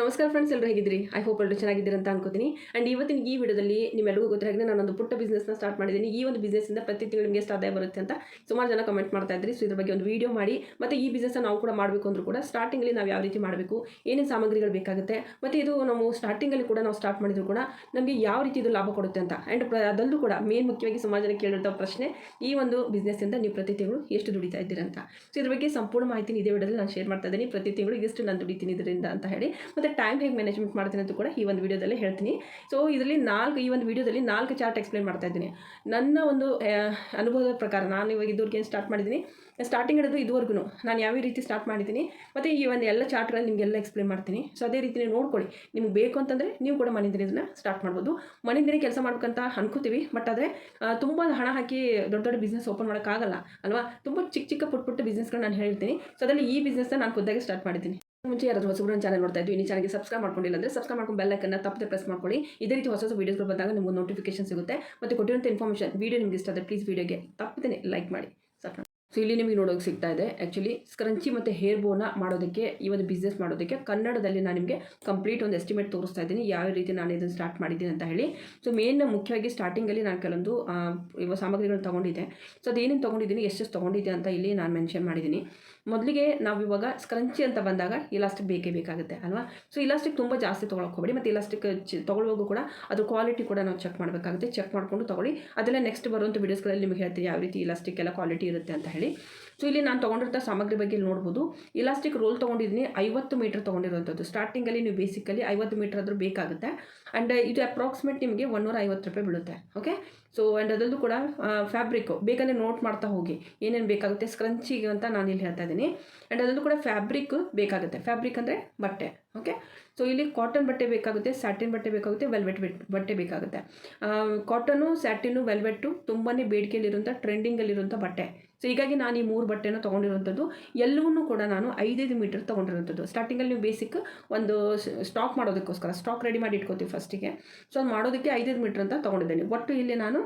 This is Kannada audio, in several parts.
ನಮಸ್ಕಾರ ಫ್ರೆಂಡ್ಸ್ ಎಲ್ಲರೂ ಹೇಗಿದ್ರಿ ಐ ಹೋಪ್ ಎಲ್ಲರೂ ಚೆನ್ನಾಗಿದ್ದೀರಿ ಅಂತ ಅನ್ಕೋತೀನಿ. ಆ್ಯಂಡ್ ಇವತ್ತಿನ ಈ ವಿಡಿಯೋದಲ್ಲಿ ನಿಮ್ಮೆಲ್ಲರಿಗೂ ನಾನು ಒಂದು ಪುಟ್ಟ ಬಿಸ್ನೆಸ್ನ ಸ್ಟಾರ್ಟ್ ಮಾಡಿದ್ದೀನಿ. ಈ ಒಂದು ಬಿಸ್ನೆಸ್ಸಿಂದ ಪ್ರತಿ ತಿಂಗಳು ನಿಮಗೆ ಎಷ್ಟು ಆದಾಯ ಬರುತ್ತೆ ಅಂತ ಸುಮಾರು ಜನ ಕಮೆಂಟ್ ಮಾಡ್ತಾ ಇದ್ದೀರಿ ಸೊ ಇದ್ರ ಬಗ್ಗೆ ಒಂದು ವೀಡಿಯೋ ಮಾಡಿ, ಮತ್ತು ಈ ಬಿಸ್ನೆಸ್ನ ನಾವು ಕೂಡ ಮಾಡಬೇಕು ಅಂದರೂ ಕೂಡ ಸ್ಟಾರ್ಟಿಂಗಲ್ಲಿ ನಾವು ಯಾವ ರೀತಿ ಮಾಡಬೇಕು, ಏನೇನು ಸಾಮಗ್ರಿಗಳು ಬೇಕಾಗುತ್ತೆ, ಮತ್ತು ಇದು ನಾವು ಸ್ಟಾರ್ಟಿಂಗಲ್ಲಿ ಕೂಡ ನಾವು ಸ್ಟಾರ್ಟ್ ಮಾಡಿದ್ರು ಕೂಡ ನಮಗೆ ಯಾವ ರೀತಿ ಇದು ಲಾಭ ಕೊಡುತ್ತೆ ಅಂತ ಆ್ಯಂಡ್ ಅದಲ್ಲೂ ಕೂಡ ಮೇನ್ ಮುಖ್ಯವಾಗಿ ಸುಮಾರು ಜನ ಪ್ರಶ್ನೆ, ಈ ಒಂದು ಬಿಸ್ನೆಸ್ಸಿಂದ ನೀವು ಪ್ರತಿ ತಿಂಗಳು ಎಷ್ಟು ದುಡಿತಾ ಅಂತ. ಸೊ ಇದ್ರ ಬಗ್ಗೆ ಸಂಪೂರ್ಣ ಮಾಹಿತಿ ಇದೇ ವಿಡಿಯೋದಲ್ಲಿ ನಾನು ಶೇರ್ ಮಾಡ್ತಾ ಇದ್ದೀನಿ. ಪ್ರತಿ ತಿಂಗಳು ಎಷ್ಟು ನಾನು ದುಡಿತೀನಿ ಇದರಿಂದ ಅಂತ ಹೇಳಿ. ಮತ್ತು ಟೈಮ್ ಹೇಗೆ ಮ್ಯಾನೇಜ್ಮೆಂಟ್ ಮಾಡ್ತೀನಿ ಅಂತ ಕೂಡ ಈ ಒಂದು ವಿಡಿಯೋದಲ್ಲಿ ಹೇಳ್ತೀನಿ. ಸೊ ಇದರಲ್ಲಿ ನಾಲ್ಕು, ಈ ಒಂದು ವಿಡಿಯೋದಲ್ಲಿ ನಾಲ್ಕು ಚಾರ್ಟ್ ಎಕ್ಸ್ಪ್ಲೇನ್ ಮಾಡ್ತಾ ಇದ್ದೀನಿ. ನನ್ನ ಒಂದು ಅನುಭವದ ಪ್ರಕಾರ ನಾನು ಇವಾಗ ಇದುವರೆಗೆ ಏನು ಸ್ಟಾರ್ಟ್ ಮಾಡಿದ್ದೀನಿ? ಸ್ಟಾರ್ಟಿಂಗ್ ಹಿಡಿದು ಇದುವರೆಗೂ ನಾನು ಯಾವ ರೀತಿ ಸ್ಟಾರ್ಟ್ ಮಾಡಿದ್ದೀನಿ? ಮತ್ತು ಈ ಒಂದು ಎಲ್ಲ ಚಾರ್ಟ್ಗಳಲ್ಲಿ ನಿಮಗೆಲ್ಲ ಎಕ್ಸ್ಪ್ಲೇನ್ ಮಾಡ್ತೀನಿ. ಸೊ ಅದೇ ರೀತಿ ನೋಡ್ಕೊಳ್ಳಿ. ನಿಮ್ಗೆ ಬೇಕು ಅಂತಂದರೆ ನೀವು ಕೂಡ ಮನೆಯಿಂದ ಇದನ್ನು ಸ್ಟಾರ್ಟ್ ಮಾಡ್ಬೋದು. ಮನೆಯಿಂದನೇ ಕೆಲಸ ಮಾಡ್ಬೇಕಂತ ಅನ್ಕೋತೀವಿ. ಬಟ್ ಆದರೆ ತುಂಬ ಹಣ ಹಾಕಿ ದೊಡ್ಡ ದೊಡ್ಡ ಬಿಸ್ನೆಸ್ ಓಪನ್ ಮಾಡೋಕ್ಕಾಗಲ್ಲ. ಅಲ್ವಾ? ತುಂಬ ಚಿಕ್ಕ ಚಿಕ್ಕ ಪುಟ್ಟ ಪುಟ್ಟ ಬಿಸ್ನೆಸ್ಗಳು ನಾನು ಹೇಳ್ತೀನಿ ಸೊ ಅದರಲ್ಲಿ ಈ ಬಿಸ್ನೆಸ್ನ ನಾನು ಖುದ್ದಾಗಿ ಸ್ಟಾರ್ಟ್ ಮಾಡಿದ್ದೀನಿ. ಮುಂಚೆ ಯಾರಾದರೂ ಹೊಸಬ್ರು ಚಾನಲ್ ನೋಡ್ತಾ ಇದ್ದೀವಿ ಈ ಚಾನಲ್ಗೆ ಸಬ್ಸ್ಕ್ರೈಬ್ ಮಾಡ್ಕೊಂಡಿಲ್ಲ ಅಂದರೆ ಸಬ್ಸ್ಕ್ರೈಬ್ ಮಾಡ್ಕೊಂಡು ಬೆಲ್ಲೈಕನ್ನ ತಪ್ಪದೆ ಪ್ರೆಸ್ ಮಾಡ್ಕೊಳ್ಳಿ. ಇದೇ ರೀತಿ ಹೊಸ ಹೊಸ ವೀಡಿಯೋಸ್ಗಳು ಬಂದಾಗ ನಿಮಗೆ ನೋಟಿಫಿಕೇಶನ್ ಸಿಗುತ್ತೆ. ಮತ್ತು ಕೊಟ್ಟಿರುವಂಥ ಇನ್ಫಾರ್ಮೇಷನ್ ವೀಡಿಯೋ ನಿಮ್ಗೆ ಇಷ್ಟ ಆದರೆ ಪ್ಲೀಸ್ ವೀಡಿಯೋಗೆ ತಪ್ಪದೇ ಲೈಕ್ ಮಾಡಿ. ಸಾಕು ಸೊ ಇಲ್ಲಿ ನಿಮಗೆ ನೋಡೋಕೆ ಸಿಗ್ತಾ ಇದೆ. ಆ್ಯಕ್ಚುಲಿ ಸ್ಕ್ರಂಚಿ ಮತ್ತು ಹೇರ್ ಬೋನ ಮಾಡೋದಕ್ಕೆ ಈ ಒಂದು ಬಿಸ್ನೆಸ್ ಮಾಡೋದಕ್ಕೆ ಕನ್ನಡದಲ್ಲಿ ನಾನು ನಿಮಗೆ ಕಂಪ್ಲೀಟ್ ಒಂದು ಎಸ್ಟಿಮೇಟ್ ತೋರಿಸ್ತಾ ಇದ್ದೀನಿ. ಯಾವ ರೀತಿ ನಾನು ಇದನ್ನು ಸ್ಟಾರ್ಟ್ ಮಾಡಿದ್ದೀನಿ ಅಂತ ಹೇಳಿ. ಸೊ ಮೇನ್ ಮುಖ್ಯವಾಗಿ ಸ್ಟಾರ್ಟಿಂಗಲ್ಲಿ ನಾನು ಕೆಲವೊಂದು ಇವ ಸಾಮಗ್ರಿಗಳನ್ನ ತೊಗೊಂಡಿದ್ದೆ. ಸೊ ಅದೇನೇನು ತೊಗೊಂಡಿದ್ದೀನಿ, ಎಷ್ಟೆಷ್ಟು ತೊಗೊಂಡಿದ್ದೆ ಅಂತ ಇಲ್ಲಿ ನಾನು ಮೆನ್ಷನ್ ಮಾಡಿದ್ದೀನಿ. ಮೊದಲಿಗೆ ನಾವು ಇವಾಗ ಸ್ಕ್ರಂಚಿ ಅಂತ ಬಂದಾಗ ಇಲಾಸ್ಟಿಕ್ ಬೇಕೇ ಬೇಕಾಗುತ್ತೆ, ಅಲ್ವಾ? ಸೊ ಇಲಾಸ್ಟಿಕ್ ತುಂಬ ಜಾಸ್ತಿ ತೊಗೊಳಕ್ಕೆ ಹೋಗಬೇಡಿ. ಮತ್ತು ಇಲಾಸ್ಟಿಕ್ ಚಿ ಕೂಡ ಅದು ಕ್ವಾಲಿಟಿ ಕೂಡ ನಾವು ಚೆಕ್ ಮಾಡಬೇಕಾಗುತ್ತೆ. ಚೆಕ್ ಮಾಡಿಕೊಂಡು ತೊಗೊಳ್ಳಿ. ಅದೆಲ್ಲ ನೆಕ್ಸ್ಟ್ ಬರುವಂಥ ವೀಡಿಯೋಸ್ಗಳಲ್ಲಿ ನಿಮಗೆ ಹೇಳ್ತೀನಿ ಯಾವ ರೀತಿ ಇಲಾಸ್ಟಿಕ್ ಎಲ್ಲ ಕ್ವಾಲಿಟಿ ಇರುತ್ತೆ ಅಂತ ಹೇಳಿ. ಸೊ ಇಲ್ಲಿ ನಾನು ತೊಗೊಂಡಿರ್ತ ಸಾಮಗ್ರಿ ಬಗ್ಗೆ ನೋಡ್ಬೋದು. ಇಲಾಸ್ಟಿಕ್ ರೋಲ್ ತೊಗೊಂಡಿದ್ದೀನಿ. ಐವತ್ತು ಮೀಟರ್ ತೊಗೊಂಡಿರುವಂಥದ್ದು ಸ್ಟಾರ್ಟಿಂಗಲ್ಲಿ ನೀವು ಬೇಸಿಕಲಿ ಐವತ್ತು ಮೀಟರ್ ಆದರೂ ಬೇಕಾಗುತ್ತೆ. ಆ್ಯಂಡ್ ಇದು ಅಪ್ರಾಕ್ಸಿಮೇಟ್ ನಿಮಗೆ ಒನ್ನೂರ ಐವತ್ತು ರೂಪಾಯಿ ಬೀಳುತ್ತೆ. ಓಕೆ ಸೊ ಆ್ಯಂಡ್ ಅದರಲ್ಲೂ ಕೂಡ ಫ್ಯಾಬ್ರಿಕ್ಕು ಬೇಕಂದರೆ ನೋಟ್ ಮಾಡ್ತಾ ಹೋಗಿ. ಏನೇನು ಬೇಕಾಗುತ್ತೆ? ಸ್ಕ್ರಂಚಿಗೆ ಅಂತ ನಾನು ಇಲ್ಲಿ ಹೇಳ್ತಾ ಇದ್ದೀನಿ. ಆ್ಯಂಡ್ ಅದರಲ್ಲೂ ಕೂಡ ಫ್ಯಾಬ್ರಿಕ್ ಬೇಕಾಗುತ್ತೆ. ಫ್ಯಾಬ್ರಿಕ್ ಅಂದರೆ ಬಟ್ಟೆ ಓಕೆ ಸೊ ಇಲ್ಲಿ ಕಾಟನ್ ಬಟ್ಟೆ ಬೇಕಾಗುತ್ತೆ ಸ್ಯಾಟಿನ್ ಬಟ್ಟೆ ಬೇಕಾಗುತ್ತೆ ವೆಲ್ವೆಟ್ ಬಟ್ಟೆ ಬೇಕಾಗುತ್ತೆ. ಕಾಟನು ಸ್ಯಾಟಿನು ವೆಲ್ವೆಟ್ಟು ತುಂಬಾ ಬೇಡಿಕೆಯಲ್ಲಿರುವಂಥ ಟ್ರೆಂಡಿಂಗಲ್ಲಿರುವಂಥ ಬಟ್ಟೆ. ಸೊ ಹೀಗಾಗಿ ನಾನು ಈ ಮೂರು ಬಟ್ಟೆನ ತೊಗೊಂಡಿರುವಂಥದ್ದು. ಎಲ್ಲವನ್ನೂ ಕೂಡ ನಾನು ಐದೈದು ಮೀಟರ್ ತೊಗೊಂಡಿರುವಂಥದ್ದು. ಸ್ಟಾರ್ಟಿಂಗಲ್ಲಿ ನೀವು ಬೇಸಿಕ್ ಒಂದು ಸ್ಟಾಕ್ ಮಾಡೋದಕ್ಕೋಸ್ಕರ ಸ್ಟಾಕ್ ರೆಡಿ ಮಾಡಿ ಇಟ್ಕೋತೀವಿ ಫಸ್ಟಿಗೆ ಸೊ ಅದು ಮಾಡೋದಕ್ಕೆ ಐದೈದು ಮೀಟರ್ ಅಂತ ತೊಗೊಂಡಿದ್ದೇನೆ. ಒಟ್ಟು ಇಲ್ಲಿ ನಾನು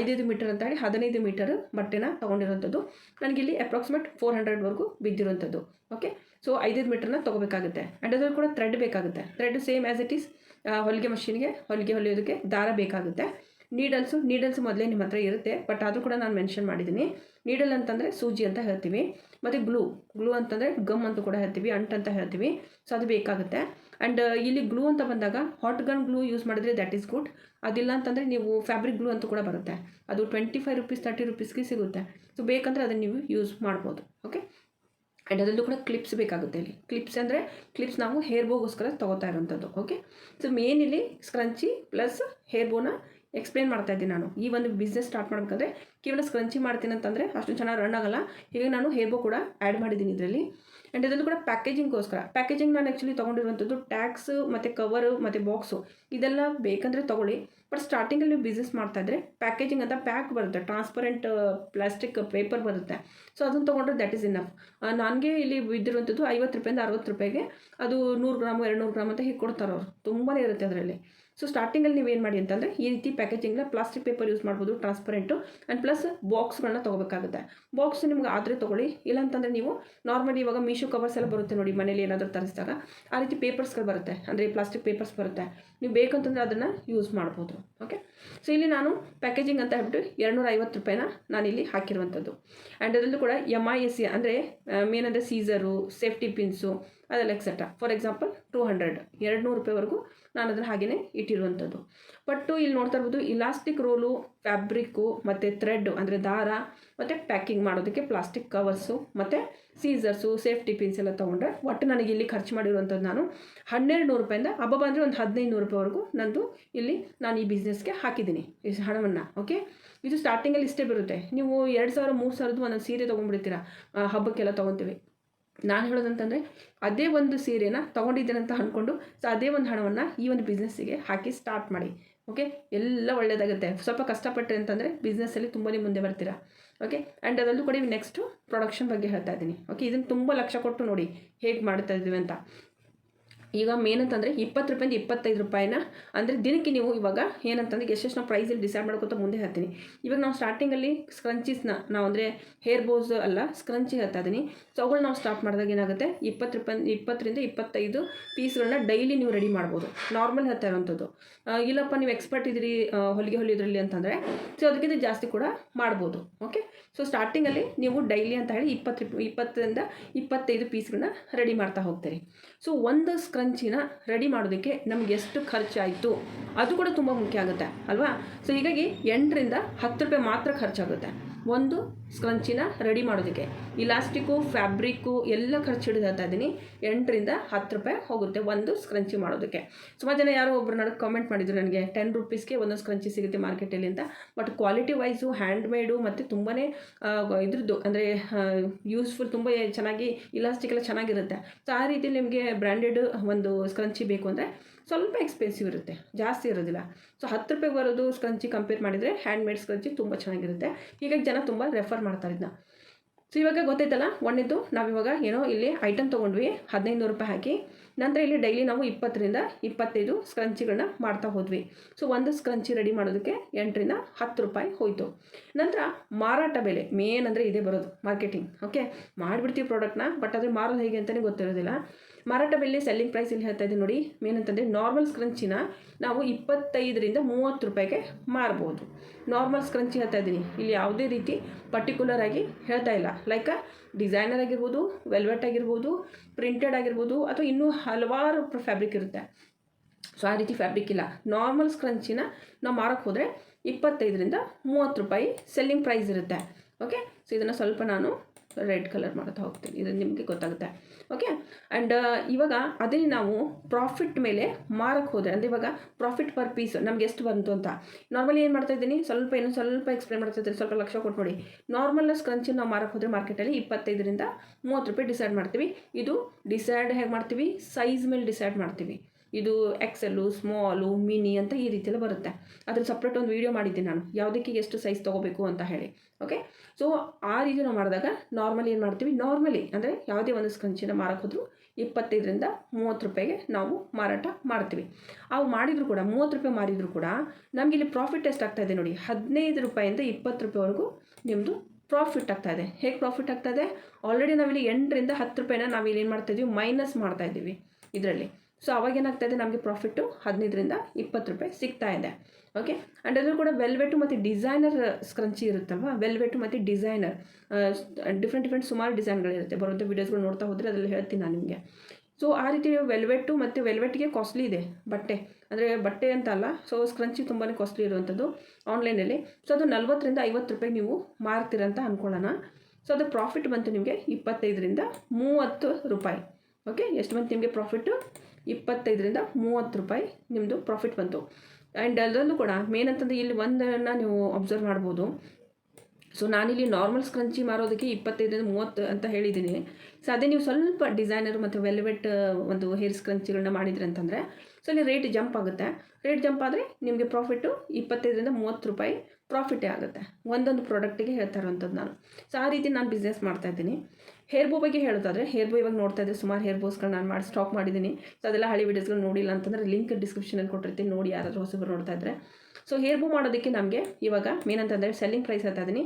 ಐದೈದು ಮೀಟರ್ ಅಂತ ಹೇಳಿ ಹದಿನೈದು ಮೀಟರ್ ಬಟ್ಟೆನ ತೊಗೊಂಡಿರುವಂಥದ್ದು. ನನಗಿಲ್ಲಿ ಅಪ್ರಾಕ್ಸಿಮೇಟ್ ಫೋರ್ ಹಂಡ್ರೆಡ್ವರೆಗೂ ಬಿದ್ದಿರುವಂಥದ್ದು. ಓಕೆ ಸೊ ಐದೈದು ಮೀಟರ್ನ ತೊಗೋಬೇಕಾಗುತ್ತೆ. ಆ್ಯಂಡ್ ಅದ್ರಲ್ಲಿ ಕೂಡ ಥ್ರೆಡ್ ಬೇಕಾಗುತ್ತೆ. Thread same as it is ಹೊಲಿಗೆ ಮಷೀನ್ಗೆ ಹೊಲಿಗೆ ಹೊಲಿಯೋದಕ್ಕೆ ದಾರ ಬೇಕಾಗುತ್ತೆ. ನೀಡಲ್ಸು, ನೀಡಲ್ಸ್ ಮೊದಲೇ ನಿಮ್ಮ ಹತ್ರ ಇರುತ್ತೆ, ಬಟ್ ಆದರೂ ಕೂಡ ನಾನು ಮೆನ್ಷನ್ ಮಾಡಿದ್ದೀನಿ ನೀಡಲ್ ಅಂತಂದರೆ ಸೂಜಿ ಅಂತ ಹೇಳ್ತೀವಿ. ಮತ್ತು ಗ್ಲೂ ಗ್ಲೂ ಅಂತಂದರೆ ಗಮ್ ಅಂತ ಕೂಡ ಹೇಳ್ತೀವಿ, ಅಂಟ್ ಅಂತ ಹೇಳ್ತೀವಿ. ಸೊ ಅದು ಬೇಕಾಗುತ್ತೆ. ಆ್ಯಂಡ್ ಇಲ್ಲಿ ಗ್ಲೂ ಅಂತ ಬಂದಾಗ ಹಾಟ್ ಗನ್ ಗ್ಲೂ ಯೂಸ್ ಮಾಡಿದ್ರೆ ದ್ಯಾಟ್ ಈಸ್ ಗುಡ್ ಅದಿಲ್ಲ ಅಂತಂದರೆ ನೀವು ಫ್ಯಾಬ್ರಿಕ್ ಗ್ಲೂ ಅಂತ ಕೂಡ ಬರುತ್ತೆ. ಅದು ಟ್ವೆಂಟಿ ಫೈವ್ ರುಪೀಸ್ ತರ್ಟಿ ರುಪೀಸ್ಗೆ ಸಿಗುತ್ತೆ. ಸೊ ಬೇಕಂದರೆ ಅದನ್ನು ನೀವು ಯೂಸ್ ಮಾಡ್ಬೋದು. ಓಕೆ ಆ್ಯಂಡ್ ಅದರಲ್ಲೂ ಕೂಡ ಕ್ಲಿಪ್ಸ್ ಬೇಕಾಗುತ್ತೆ ಇಲ್ಲಿ. ಕ್ಲಿಪ್ಸ್ ಅಂದರೆ ಕ್ಲಿಪ್ಸ್ ನಾವು ಹೇರ್ ಬೋಗೋಸ್ಕರ ತೊಗೋತಾ ಇರೋವಂಥದ್ದು ಓಕೆ ಸೊ ಮೇನ್ ಇಲ್ಲಿ ಸ್ಕ್ರಂಚಿ ಪ್ಲಸ್ ಹೇರ್ ಬೋನ ಎಕ್ಸ್ಪ್ಲೇನ್ ಮಾಡ್ತಾ ಇದ್ದೀನಿ ನಾನು. ಈ ಒಂದು ಬಿಸ್ನೆಸ್ ಸ್ಟಾರ್ಟ್ ಮಾಡಬೇಕಾದ್ರೆ ಕೇವಲ ಸ್ಕ್ರಂಚಿ ಮಾಡ್ತೀನಿ ಅಂತಂದರೆ ಅಷ್ಟು ಚೆನ್ನಾಗಿ ರನ್ ಆಗಲ್ಲ. ಹೀಗೆ ನಾನು ಹೇರ್ಬೋ ಕೂಡ ಆ್ಯಡ್ ಮಾಡಿದ್ದೀನಿ ಇದರಲ್ಲಿ. ಆ್ಯಂಡ್ ಇದರಲ್ಲೂ ಕೂಡ ಪ್ಯಾಕೇಜಿಂಗ್ಗೋಸ್ಕರ ಪ್ಯಾಕೇಜಿಂಗ್ ನಾನು ಆ್ಯಕ್ಚುಲಿ ತೊಗೊಂಡಿರುವಂಥದ್ದು ಟ್ಯಾಕ್ಸ್ ಮತ್ತು ಕವರು ಮತ್ತು ಬಾಕ್ಸು ಇದೆಲ್ಲ ಬೇಕಂದರೆ ತೊಗೊಳ್ಳಿ. ಬಟ್ ಸ್ಟಾರ್ಟಿಂಗಲ್ಲಿ ನೀವು ಬಿಸ್ನೆಸ್ ಮಾಡ್ತಾ ಇದ್ರೆ ಪ್ಯಾಕೇಜಿಂಗ್ ಅಂತ ಪ್ಯಾಕ್ ಬರುತ್ತೆ. ಟ್ರಾನ್ಸ್ಪರೆಂಟ್ ಪ್ಲಾಸ್ಟಿಕ್ ಪೇಪರ್ ಬರುತ್ತೆ. ಸೊ ಅದನ್ನು ತೊಗೊಂಡ್ರೆ ದ್ಯಾಟ್ ಈಸ್ ಇನಫ್ ನನಗೆ ಇಲ್ಲಿ ಬಿದ್ದಿರುವಂಥದ್ದು ಐವತ್ತು ರೂಪಾಯಿಂದ ಅರವತ್ತು ರೂಪಾಯಿಗೆ ಅದು ನೂರು ಗ್ರಾಮು ಎರಡು ನೂರು ಗ್ರಾಮ್ ಅಂತ ಹೀಗೆ ಕೊಡ್ತಾರೆ ಅವರು ತುಂಬಾ ಇರುತ್ತೆ ಅದರಲ್ಲಿ. ಸೊ ಸ್ಟಾರ್ಟಿಂಗಲ್ಲಿ ನೀವು ಏನು ಮಾಡಿ ಅಂತಂದರೆ ಈ ರೀತಿ ಪ್ಯಾಕೇಜಿಂಗ್ನ ಪ್ಲಾಸ್ಟಿಕ್ ಪೇಪರ್ ಯೂಸ್ ಮಾಡ್ಬೋದು ಟ್ರಾನ್ಸ್ಪರೆಂಟು ಆ್ಯಂಡ್ ಪ್ಲಸ್ ಬಾಕ್ಸ್ಗಳನ್ನ ತೊಗೋಬೇಕಾಗುತ್ತೆ. ಬಾಕ್ಸ್ ನಿಮ್ಗೆ ಆದರೆ ತೊಗೊಳ್ಳಿ. ಇಲ್ಲ ಅಂತಂದರೆ ನೀವು ನಾರ್ಮಲಿ ಇವಾಗ ಮೀಶೋ ಕವರ್ಸ್ ಎಲ್ಲ ಬರುತ್ತೆ ನೋಡಿ ಮನೇಲಿ ಏನಾದರೂ ತರಿಸಿದಾಗ. ಆ ರೀತಿ ಪೇಪರ್ಸ್ಗಳು ಬರುತ್ತೆ. ಅಂದರೆ ಪ್ಲಾಸ್ಟಿಕ್ ಪೇಪರ್ಸ್ ಬರುತ್ತೆ. ನೀವು ಬೇಕಂತಂದರೆ ಅದನ್ನು ಯೂಸ್ ಮಾಡ್ಬೋದು. ಓಕೆ ಸೊ ಇಲ್ಲಿ ನಾನು ಪ್ಯಾಕೇಜಿಂಗ್ ಅಂತ ಹೇಳ್ಬಿಟ್ಟು ಎರಡುನೂರ ಐವತ್ತು ರೂಪಾಯಿನ ನಾನಿಲ್ಲಿ ಹಾಕಿರುವಂಥದ್ದು. ಆ್ಯಂಡ್ ಅದರಲ್ಲೂ ಕೂಡ ಎಂ ಐ ಎಸ್ ಸಿ ಅಂದರೆ ಮೇನ್ ಅಂದರೆ ಸೀಸರು ಸೇಫ್ಟಿ ಪಿನ್ಸು ಅದೆಲ್ಲ etcetera for example two hundred ಎರಡು ನೂರು ರೂಪಾಯಿವರೆಗೂ ನಾನು ಅದನ್ನು ಹಾಗೆಯೇ ಇಟ್ಟಿರುವಂಥದ್ದು. ಬಟ್ಟು ಇಲ್ಲಿ ನೋಡ್ತಾ ಇರ್ಬೋದು ಇಲಾಸ್ಟಿಕ್ ರೋಲು ಫ್ಯಾಬ್ರಿಕ್ಕು ಮತ್ತು ಥ್ರೆಡ್ ಅಂದರೆ ದಾರ, ಮತ್ತು ಪ್ಯಾಕಿಂಗ್ ಮಾಡೋದಕ್ಕೆ ಪ್ಲಾಸ್ಟಿಕ್ ಕವರ್ಸು ಮತ್ತು ಸೀಸರ್ಸು ಸೇಫ್ಟಿ ಪಿನ್ಸ್ ಎಲ್ಲ ತೊಗೊಂಡ್ರೆ ಒಟ್ಟು ನನಗೆ ಇಲ್ಲಿ ಖರ್ಚು ಮಾಡಿರುವಂಥದ್ದು ನಾನು ಹನ್ನೆರಡು ನೂರು ರೂಪಾಯಿಂದ ಹಬ್ಬ ಬಂದರೆ ಒಂದು ಹದಿನೈದು ನೂರು ರೂಪಾಯಿವರೆಗೂ ನಂದು ಇಲ್ಲಿ ನಾನು ಈ ಬಿಸ್ನೆಸ್ಗೆ ಹಾಕಿದ್ದೀನಿ, ಈ ಹಣವನ್ನು ಓಕೆ ಇದು ಸ್ಟಾರ್ಟಿಂಗಲ್ಲಿ ಇಷ್ಟೇ ಬರುತ್ತೆ. ನೀವು ಎರಡು ಸಾವಿರ, ಮೂರು ಸಾವಿರದ್ದು ಒಂದೊಂದು ಸೀರೆ ತೊಗೊಂಡ್ಬಿಡ್ತೀರಾ ಹಬ್ಬಕ್ಕೆಲ್ಲ ತೊಗೊತೀವಿ. ನಾನು ಹೇಳೋದಂತಂದರೆ, ಅದೇ ಒಂದು ಸೀರೆನ ತೊಗೊಂಡಿದ್ದೇನೆ ಅಂತ ಅಂದ್ಕೊಂಡು ಸೊ ಅದೇ ಒಂದು ಹಣವನ್ನು ಈ ಒಂದು ಬಿಸ್ನೆಸ್ಸಿಗೆ ಹಾಕಿ ಸ್ಟಾರ್ಟ್ ಮಾಡಿ. ಓಕೆ ಎಲ್ಲ ಒಳ್ಳೆಯದಾಗುತ್ತೆ ಸ್ವಲ್ಪ ಕಷ್ಟಪಟ್ಟರೆ ಅಂತಂದರೆ ಬಿಸ್ನೆಸ್ಸಲ್ಲಿ ತುಂಬಾ ಮುಂದೆ ಬರ್ತೀರಾ. ಓಕೆ ಆ್ಯಂಡ್ ಅದರಲ್ಲೂ ಕೂಡ ನೆಕ್ಸ್ಟು ಪ್ರೊಡಕ್ಷನ್ ಬಗ್ಗೆ ಹೇಳ್ತಾ ಇದ್ದೀನಿ. ಓಕೆ ಇದನ್ನು ತುಂಬ ಲಕ್ಷ ಕೊಟ್ಟು ನೋಡಿ ಹೇಗೆ ಮಾಡ್ತಾ ಇದ್ದೀವಿ ಅಂತ. ಈಗ ಮೇನ್ ಅಂತಂದರೆ ಇಪ್ಪತ್ತು ರೂಪಾಯಿಂದ ಇಪ್ಪತ್ತೈದು ರೂಪಾಯಿನ ಅಂದರೆ ದಿನಕ್ಕೆ ನೀವು ಇವಾಗ ಏನಂತಂದ್ರೆ ಎಷ್ಟೆಷ್ಟು ನಾವು ಪ್ರೈಸಲ್ಲಿ ಡಿಸೈಡ್ ಮಾಡ್ಕೊತ ಮುಂದೆ ಹೇಳ್ತೀನಿ. ಇವಾಗ ನಾವು ಸ್ಟಾರ್ಟಿಂಗಲ್ಲಿ ಸ್ಕ್ರಂಚೀಸ್ನ ನಾವು ಅಂದರೆ ಹೇರ್ ಬೋಸ್ ಅಲ್ಲ ಸ್ಕ್ರಂಚಿ ಹೇಳ್ತಾ ಇದ್ದೀನಿ ಸೊ ಅವುಗಳು ನಾವು ಸ್ಟಾರ್ಟ್ ಮಾಡಿದಾಗ ಏನಾಗುತ್ತೆ? ಇಪ್ಪತ್ತು ರೂಪಾಯಿ, ಇಪ್ಪತ್ತರಿಂದ ಇಪ್ಪತ್ತೈದು ಪೀಸ್ಗಳನ್ನ ಡೈಲಿ ನೀವು ರೆಡಿ ಮಾಡ್ಬೋದು. ನಾರ್ಮಲ್ ಹೇಳ್ತಾ ಇರೋವಂಥದ್ದು ಇಲ್ಲಪ್ಪ ನೀವು ಎಕ್ಸ್ಪರ್ಟ್ ಇದ್ದೀರಿ ಹೊಲಿಗೆ ಹೊಲಿಯೋದ್ರಲ್ಲಿ ಅಂತಂದರೆ ಸೊ ಅದಕ್ಕಿಂತ ಜಾಸ್ತಿ ಕೂಡ ಮಾಡ್ಬೋದು. ಓಕೆ ಸೊ ಸ್ಟಾರ್ಟಿಂಗಲ್ಲಿ ನೀವು ಡೈಲಿ ಅಂತ ಹೇಳಿ ಇಪ್ಪತ್ತು, ಇಪ್ಪತ್ತರಿಂದ ಇಪ್ಪತ್ತೈದು ಪೀಸ್ಗಳನ್ನ ರೆಡಿ ಮಾಡ್ತಾ ಹೋಗ್ತೀರಿ. ಸೊ ಒಂದು ಸ್ಕ್ರಂಚಿನ ರೆಡಿ ಮಾಡೋದಕ್ಕೆ ನಮ್ಗೆ ಎಷ್ಟು ಖರ್ಚಾಯಿತು? ಅದು ಕೂಡ ತುಂಬ ಮುಖ್ಯ ಆಗುತ್ತೆ, ಅಲ್ವಾ? ಸೊ ಹೀಗಾಗಿ ಎಂಟರಿಂದ ಹತ್ತು ರೂಪಾಯಿ ಮಾತ್ರ ಖರ್ಚಾಗುತ್ತೆ ಒಂದು ಸ್ಕ್ರಂಚಿನ ರೆಡಿ ಮಾಡೋದಕ್ಕೆ. ಇಲಾಸ್ಟಿಕ್ಕು, ಫ್ಯಾಬ್ರಿಕ್ಕು ಎಲ್ಲ ಖರ್ಚು ಹಿಡಿದು ಹೇಳ್ತಾ ಇದ್ದೀನಿ. ಎಂಟರಿಂದ ಹತ್ತು ರೂಪಾಯಿ ಹೋಗುತ್ತೆ ಒಂದು ಸ್ಕ್ರಂಚಿ ಮಾಡೋದಕ್ಕೆ. ಸುಮಾರು ಜನ ಯಾರೋ ಒಬ್ಬರು ನನಗೆ ಕಾಮೆಂಟ್ ಮಾಡಿದ್ರು ನನಗೆ ಟೆನ್ ರುಪೀಸ್ಗೆ ಒಂದೊಂದು ಸ್ಕ್ರಂಚಿ ಸಿಗುತ್ತೆ ಮಾರ್ಕೆಟಲ್ಲಿ ಅಂತ. But quality wise handmade ಮತ್ತು ತುಂಬಾ ಇದ್ರದ್ದು ಅಂದರೆ ಯೂಸ್ಫುಲ್ ತುಂಬ ಚೆನ್ನಾಗಿ, ಇಲಾಸ್ಟಿಕ್ ಎಲ್ಲ ಚೆನ್ನಾಗಿರುತ್ತೆ. ಸೊ ಆ ರೀತಿ ನಿಮಗೆ ಬ್ರ್ಯಾಂಡೆಡ್ ಒಂದು ಸ್ಕ್ರಂಚಿ ಬೇಕು ಅಂದರೆ ಸ್ವಲ್ಪ ಎಕ್ಸ್ಪೆನ್ಸಿವ್ ಇರುತ್ತೆ, ಜಾಸ್ತಿ ಇರೋದಿಲ್ಲ. ಸೊ ಹತ್ತು ರೂಪಾಯಿಗೆ ಬರೋದು ಸ್ಕ್ರಂಚಿ ಕಂಪೇರ್ ಮಾಡಿದರೆ ಹ್ಯಾಂಡ್ ಮೇಡ್ ಸ್ಕ್ರಂಚಿ ತುಂಬ ಚೆನ್ನಾಗಿರುತ್ತೆ. ಹೀಗಾಗಿ ಜನ ತುಂಬ ರೆಫರ್ ಮಾಡ್ತಾರೆ ಇದನ್ನ ಸೊ ಇವಾಗ ಗೊತ್ತಾಯ್ತಲ್ಲ ನಾವು ನಾವಿವಾಗ ಏನೋ ಇಲ್ಲಿ ಐಟಮ್ ತೊಗೊಂಡ್ವಿ, ಹದಿನೈದು ರೂಪಾಯಿ ಹಾಕಿ. ನಂತರ ಇಲ್ಲಿ ಡೈಲಿ ನಾವು ಇಪ್ಪತ್ತರಿಂದ ಇಪ್ಪತ್ತೈದು ಸ್ಕ್ರಂಚಿಗಳನ್ನ ಮಾಡ್ತಾ ಹೋದ್ವಿ. ಸೊ ಒಂದು ಸ್ಕ್ರಂಚಿ ರೆಡಿ ಮಾಡೋದಕ್ಕೆ ಎಂಟರಿಂದ ಹತ್ತು ರೂಪಾಯಿ ಹೋಯಿತು. ನಂತರ ಮಾರಾಟ ಬೆಲೆ ಮೇನ್ ಅಂದರೆ ಇದೇ ಬರೋದು ಮಾರ್ಕೆಟಿಂಗ್ ಓಕೆ ಮಾಡಿಬಿಡ್ತೀವಿ ಪ್ರಾಡಕ್ಟ್ನ ಬಟ್ ಅದು ಮಾರೋದು ಹೇಗೆ ಅಂತಲೇ ಗೊತ್ತಿರೋದಿಲ್ಲ. ಮಾರಾಟ ಬೆಲೆ ಸೆಲ್ಲಿಂಗ್ ಪ್ರೈಸ್ ಇಲ್ಲಿ ಹೇಳ್ತಾ ಇದ್ದೀನಿ ನೋಡಿ. ಏನಂತಂದರೆ ನಾರ್ಮಲ್ ಸ್ಕ್ರಂಚಿನ ನಾವು ಇಪ್ಪತ್ತೈದರಿಂದ ಮೂವತ್ತು ರೂಪಾಯಿಗೆ ಮಾರ್ಬೋದು. ನಾರ್ಮಲ್ ಸ್ಕ್ರಂಚಿ ಹೇಳ್ತಾ ಇದ್ದೀನಿ? ಇಲ್ಲಿ ಯಾವುದೇ ರೀತಿ ಪರ್ಟಿಕ್ಯುಲರ್ ಆಗಿ ಹೇಳ್ತಾ ಇಲ್ಲ. ಲೈಕ್ ಡಿಸೈನರ್ ಆಗಿರ್ಬೋದು ವೆಲ್ವೆಟ್ ಆಗಿರ್ಬೋದು ಪ್ರಿಂಟೆಡ್ ಆಗಿರ್ಬೋದು, ಅಥವಾ ಇನ್ನೂ ಹಲವಾರು ಫ್ಯಾಬ್ರಿಕ್ ಇರುತ್ತೆ. ಸೊ ಆ ರೀತಿ ಫ್ಯಾಬ್ರಿಕ್ ಇಲ್ಲ. ನಾರ್ಮಲ್ ಸ್ಕ್ರಂಚಿನ ನಾವು ಮಾರಕ್ಕೆ ಹೋದರೆ ಇಪ್ಪತ್ತೈದರಿಂದ ಮೂವತ್ತು ರೂಪಾಯಿ ಸೆಲ್ಲಿಂಗ್ ಪ್ರೈಸ್ ಇರುತ್ತೆ. ಓಕೆ ಸೊ ಇದನ್ನು ಸ್ವಲ್ಪ ನಾನು ರೆಡ್ ಕಲರ್ ಮಾಡ್ತಾ ಹೋಗ್ತೀನಿ. ಇದು ನಿಮಗೆ ಗೊತ್ತಾಗುತ್ತೆ. ಓಕೆ ಆ್ಯಂಡ್ ಇವಾಗ ಅದೇ ನಾವು ಪ್ರಾಫಿಟ್ ಮೇಲೆ ಮಾರಕ್ಕೆ ಹೋದರೆ ಅಂದರೆ ಇವಾಗ ಪ್ರಾಫಿಟ್ ಪರ್ ಪೀಸ್ ನಮ್ಗೆ ಎಷ್ಟು ಬಂತು ಅಂತ. ನಾರ್ಮಲಿ ಏನು ಮಾಡ್ತಾ ಇದ್ದೀನಿ? ಸ್ವಲ್ಪ ಏನು ಸ್ವಲ್ಪ ಎಕ್ಸ್ಪ್ಲೇನ್ ಮಾಡ್ತಾ ಇದ್ದೀನಿ. ಸ್ವಲ್ಪ ಲಕ್ಷ ಕೊಟ್ಟು ನೋಡಿ. ನಾರ್ಮಲ್ ಸ್ಕ್ರಂಚಿ ನಾವು ಮಾರಕ್ಕೆ ಹೋದರೆ ಮಾರ್ಕೆಟಲ್ಲಿ ಇಪ್ಪತ್ತೈದರಿಂದ ಮೂವತ್ತು ರೂಪಾಯಿ ಡಿಸೈಡ್ ಮಾಡ್ತೀವಿ. ಇದು ಡಿಸೈಡ್ ಹೇಗೆ ಮಾಡ್ತೀವಿ? ಸೈಜ್ ಮೇಲೆ ಡಿಸೈಡ್ ಮಾಡ್ತೀವಿ. ಇದು ಎಕ್ಸೆಲ್ಲು ಸ್ಮಾಲು ಮಿನಿ ಅಂತ ಈ ರೀತಿಯಲ್ಲಿ ಬರುತ್ತೆ. ಅದ್ರ ಸಪ್ರೇಟ್ ಒಂದು ವೀಡಿಯೋ ಮಾಡಿದ್ದೀನಿ ನಾನು. ಯಾವುದಕ್ಕೆ ಎಷ್ಟು ಸೈಜ್ ತೊಗೋಬೇಕು ಅಂತ ಹೇಳಿ. ಓಕೆ ಸೊ ಆ ರೀತಿ ನಾವು ಮಾಡಿದಾಗ ನಾರ್ಮಲಿ ಏನು ಮಾಡ್ತೀವಿ? ನಾರ್ಮಲಿ ಅಂದರೆ ಯಾವುದೇ ಒಂದು ಸ್ಕಂಚಿನ ಮಾರಕ್ಕೆ ಹೋದ್ರು ಇಪ್ಪತ್ತೈದರಿಂದ ಮೂವತ್ತು ರೂಪಾಯಿಗೆ ನಾವು ಮಾರಾಟ ಮಾಡ್ತೀವಿ. ಅವು ಮಾಡಿದರೂ ಕೂಡ, ಮೂವತ್ತು ರೂಪಾಯಿ ಮಾರಿದರೂ ಕೂಡ ನಮಗೆ ಇಲ್ಲಿ ಪ್ರಾಫಿಟ್ ಎಷ್ಟಾಗ್ತಾ ಇದೆ ನೋಡಿ. ಹದಿನೈದು ರೂಪಾಯಿಂದ ಇಪ್ಪತ್ತು ರೂಪಾಯಿವರೆಗೂ ನಿಮ್ಮದು ಪ್ರಾಫಿಟ್ ಆಗ್ತಾ ಇದೆ. ಹೇಗೆ ಪ್ರಾಫಿಟ್ ಆಗ್ತಾ ಇದೆ? ಆಲ್ರೆಡಿ ನಾವಿಲ್ಲಿ ಎಂಟರಿಂದ ಹತ್ತು ರೂಪಾಯಿನ ಇಲ್ಲಿ ಏನು ಮಾಡ್ತಾ ಇದ್ದೀವಿ ಮೈನಸ್ ಮಾಡ್ತಾ ಇದ್ದೀವಿ ಇದರಲ್ಲಿ. ಸೊ ಅವಾಗ ಏನಾಗ್ತಾ ಇದೆ ನಮಗೆ ಪ್ರಾಫಿಟ್ಟು ಹದಿನೈದರಿಂದ ಇಪ್ಪತ್ತು ರೂಪಾಯಿ ಸಿಗ್ತಾ ಇದೆ. ಓಕೆ ಆ್ಯಂಡ್ ಅದರಲ್ಲೂ ಕೂಡ ವೆಲ್ವೆಟು ಮತ್ತು ಡಿಸೈನರ್ ಸ್ಕ್ರಂಚಿ ಇರುತ್ತಲ್ವ? ವೆಲ್ವೆಟು ಮತ್ತು ಡಿಸೈನರ್ ಡಿಫ್ರೆಂಟ್ ಡಿಫ್ರೆಂಟ್ ಸುಮಾರು ಡಿಸೈನ್ಗಳಿರುತ್ತೆ ಬರುವಂಥ ವೀಡಿಯೋಸ್ಗಳು ನೋಡ್ತಾ ಹೋದರೆ ಅದರಲ್ಲಿ ಹೇಳ್ತೀನಿ ನಾನು ನಿಮಗೆ. ಸೊ ಆ ರೀತಿ ವೆಲ್ವೆಟ್ಟು ಮತ್ತು ವೆಲ್ವೆಟ್ಗೆ ಕಾಸ್ಟ್ಲಿ ಇದೆ. ಬಟ್ಟೆ. ಅಂದರೆ ಬಟ್ಟೆ ಅಂತ ಅಲ್ಲ. ಸೊ ಸ್ಕ್ರಂಚಿ ತುಂಬಾ ಕಾಸ್ಟ್ಲಿ ಇರುವಂಥದ್ದು ಆನ್ಲೈನಲ್ಲಿ ಸೊ ಅದು ನಲ್ವತ್ತರಿಂದ ಐವತ್ತು ರೂಪಾಯಿ ನೀವು ಮಾರ್ತೀರಂತ ಅಂದ್ಕೊಳ್ಳೋಣ ಸೊ ಅದು ಪ್ರಾಫಿಟ್ ಬಂತು ನಿಮಗೆ ಇಪ್ಪತ್ತೈದರಿಂದ ಮೂವತ್ತು ರೂಪಾಯಿ. ಓಕೆ ಎಷ್ಟು ಬಂತು ನಿಮಗೆ ಪ್ರಾಫಿಟ್ಟು ಇಪ್ಪತ್ತೈದರಿಂದ ಮೂವತ್ತು ರೂಪಾಯಿ ನಿಮ್ಮದು ಪ್ರಾಫಿಟ್ ಬಂತು. ಆ್ಯಂಡ್ ಅದರಲ್ಲೂ ಕೂಡ ಮೇನ್ ಅಂತಂದರೆ ಇಲ್ಲಿ ಒಂದನ್ನು ನೀವು ಅಬ್ಸರ್ವ್ ಮಾಡ್ಬೋದು. ಸೊ ನಾನಿಲ್ಲಿ ನಾರ್ಮಲ್ ಸ್ಕ್ರಂಚಿ ಮಾರೋದಕ್ಕೆ ಇಪ್ಪತ್ತೈದರಿಂದ ಮೂವತ್ತು ಅಂತ ಹೇಳಿದ್ದೀನಿ ಸೊ ಅದೇ ನೀವು ಸ್ವಲ್ಪ ಡಿಸೈನರ್ ಮತ್ತು ವೆಲ್ವೆಟ್ ಒಂದು ಹೇರ್ ಸ್ಕ್ರಂಚಿಗಳನ್ನ ಮಾಡಿದ್ರಿ ಅಂತಂದರೆ ಸೊ ಇಲ್ಲಿ ರೇಟ್ ಜಂಪ್ ಆಗುತ್ತೆ. ರೇಟ್ ಜಂಪ್ ಆದರೆ ನಿಮಗೆ ಪ್ರಾಫಿಟ್ಟು ಇಪ್ಪತ್ತೈದರಿಂದ ಮೂವತ್ತು ರೂಪಾಯಿ ಪ್ರಾಫಿಟೇ ಆಗುತ್ತೆ. ಒಂದೊಂದು ಪ್ರಾಡಕ್ಟಿಗೆ ಹೇಳ್ತಾ ಇರೋವಂಥದ್ದು ನಾನು. ಸೊ ಆ ರೀತಿ ನಾನು ಬಿಸ್ನೆಸ್ ಮಾಡ್ತಾ ಇದ್ದೀನಿ. ಹೇರ್ ಬೋ ಬಗ್ಗೆ ಹೇಳೋದಾದರೆ ಹೇರ್ ಬೋ ಇವಾಗ ನೋಡ್ತಾ ಇದ್ದೆ ಸುಮಾರು ಹೇರ್ ಬೋಸ್ಗಳು ನಾನು ಮಾಡಿ ಸ್ಟಾಕ್ ಮಾಡಿದ್ದೀನಿ. ಸೊ ಅದೆಲ್ಲ ಹಳೆ ವೀಡಿಯೋಸ್ಗಳು ನೋಡಿಲ್ಲ ಅಂತಂದರೆ ಲಿಂಕ್ ಡಿಸ್ಕ್ರಿಪ್ಷನಲ್ಲಿ ಕೊಟ್ಟಿರ್ತೀನಿ. ನೋಡಿ ಯಾರಾದರೂ ಹೊಸಬ್ರು ನೋಡ್ತಾ ಇದ್ದರೆ ಸೊ ಹೇರ್ ಬೋ ಮಾಡೋದಕ್ಕೆ ನಮಗೆ ಇವಾಗ ಮೇನ್ ಅಂತಂದರೆ ಸೆಲ್ಲಿಂಗ್ ಪ್ರೈಸ್ ಹೇಳ್ತಾ ಇದ್ದೀನಿ.